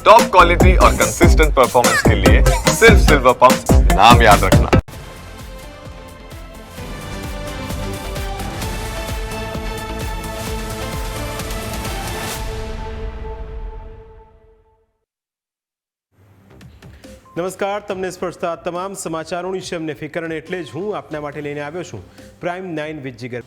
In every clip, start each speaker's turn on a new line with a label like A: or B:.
A: Top quality और consistent performance के लिए सिर्फ सिल्वर पंप नाम याद रखना
B: નમસ્કાર તમને સ્પર્શતા તમામ સમાચારોની છે અમને ફિકર અને એટલે જ હું આપના માટે લઈને આવ્યો છું પ્રાઇમ નાઇન વિથ જીગર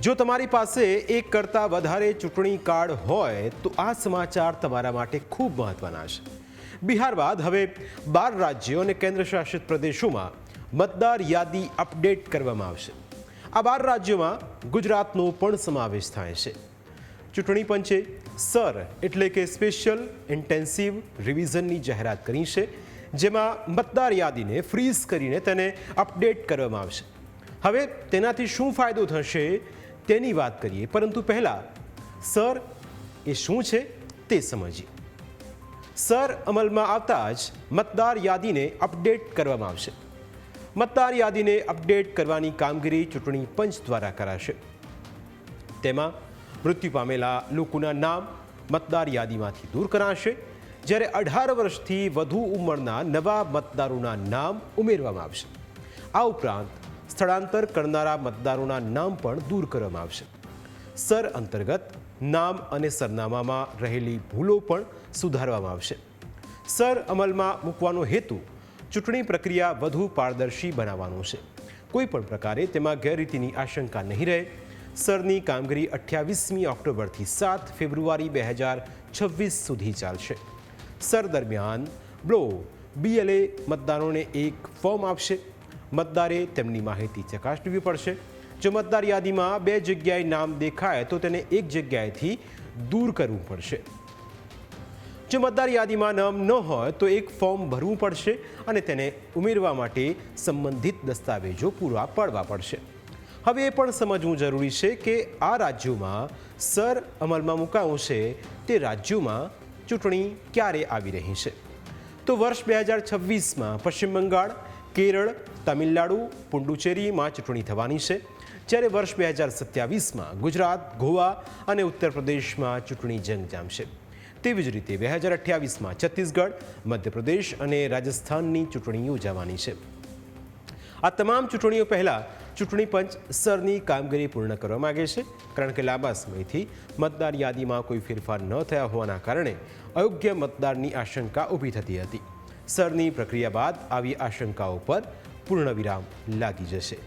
B: જો તમારી પાસે એક કરતાં વધારે ચૂંટણી કાર્ડ હોય, તો આ સમાચાર તમારા માટે ખૂબ મહત્વના છે. બિહાર બાદ હવે બાર રાજ્યો અને કેન્દ્રશાસિત પ્રદેશોમાં મતદાર યાદી અપડેટ કરવામાં આવશે. આ બાર રાજ્યોમાં ગુજરાતનો પણ સમાવેશ થાય છે. ચૂંટણી પંચે સર એટલે કે સ્પેશિયલ ઇન્ટેન્સિવ રિવિઝનની જાહેરાત કરી છે, જેમાં મતદાર યાદીને ફ્રીઝ કરીને તેને અપડેટ કરવામાં આવશે. હવે તેનાથી શું ફાયદો થશે તેની વાત કરીએ. પરંતુ પહેલાં, સર, એ શું છે તે સમજીએ. સર અમલમાં આવતા જ મતદાર યાદીને અપડેટ કરવામાં આવશે. મતદાર યાદીને અપડેટ કરવાની કામગીરી ચૂંટણી પંચ દ્વારા કરાશે. તેમાં મૃત્યુ પામેલા લોકોના નામ મતદાર યાદીમાંથી દૂર કરાશે, જ્યારે અઢાર વર્ષથી વધુ ઉંમરના નવા મતદારોના નામ ઉમેરવામાં આવશે. આ ઉપરાંત સ્થળાંતર કરનારા મતદારોના નામ પણ દૂર કરવામાં આવશે. સર અંતર્ગત નામ અને સરનામામાં રહેલી ભૂલો પણ સુધારવામાં આવશે. સર અમલમાં મૂકવાનો હેતુ ચૂંટણી પ્રક્રિયા વધુ પારદર્શી બનાવવાનો છે. કોઈ પણ પ્રકારે તેમાં ગેરરીતિની આશંકા નહીં રહે. સરની કામગીરી અઠ્યાવીસમી ઓક્ટોબરથી સાત ફેબ્રુઆરી બે હજાર છવ્વીસ સુધી ચાલશે. સર દરમિયાન બ્લો બીએલએ મતદારોને એક ફોર્મ આપશે. મતદારે તેમની માહિતી ચકાસવી પડશે. જો મતદાર યાદીમાં બે જગ્યાએ નામ દેખાય તો તેને એક જગ્યાએથી દૂર કરવું પડશે. જો મતદાર યાદીમાં નામ ન હોય તો એક ફોર્મ ભરવું પડશે અને તેને ઉમેરવા માટે સંબંધિત દસ્તાવેજો પૂરા પાડવા પડશે. હવે એ પણ સમજવું જરૂરી છે કે આ રાજ્યોમાં સર અમલમાં મુકાયું છે તે રાજ્યોમાં ચૂંટણી ક્યારે આવી રહી છે? તો વર્ષ બે હજાર છવ્વીસમાં પશ્ચિમ બંગાળ કેરળ, તમિલનાડુ પુડુચેરીમાં ચૂંટણી થવાની છે. જ્યારે વર્ષ બે હજાર સત્યાવીસમાં ગુજરાત, ગોવા અને ઉત્તર પ્રદેશમાં ચૂંટણી જંગ જામશે તેવી જ રીતે બે હજાર અઠ્યાવીસમાં છત્તીસગઢ, મધ્યપ્રદેશ અને રાજસ્થાનની ચૂંટણી યોજાવાની છે. આ તમામ ચૂંટણીઓ પહેલાં ચૂંટણી પંચ સરની કામગીરી પૂર્ણ કરવા માગે છે, કારણ કે લાંબા સમયથી મતદાર યાદીમાં કોઈ ફેરફાર ન થયા હોવાના કારણે અયોગ્ય મતદારની આશંકા ઊભી થતી હતી. સરની પ્રક્રિયા બાદ આવી આશંકાઓ પર પૂર્ણ વિરામ લાગી જશે.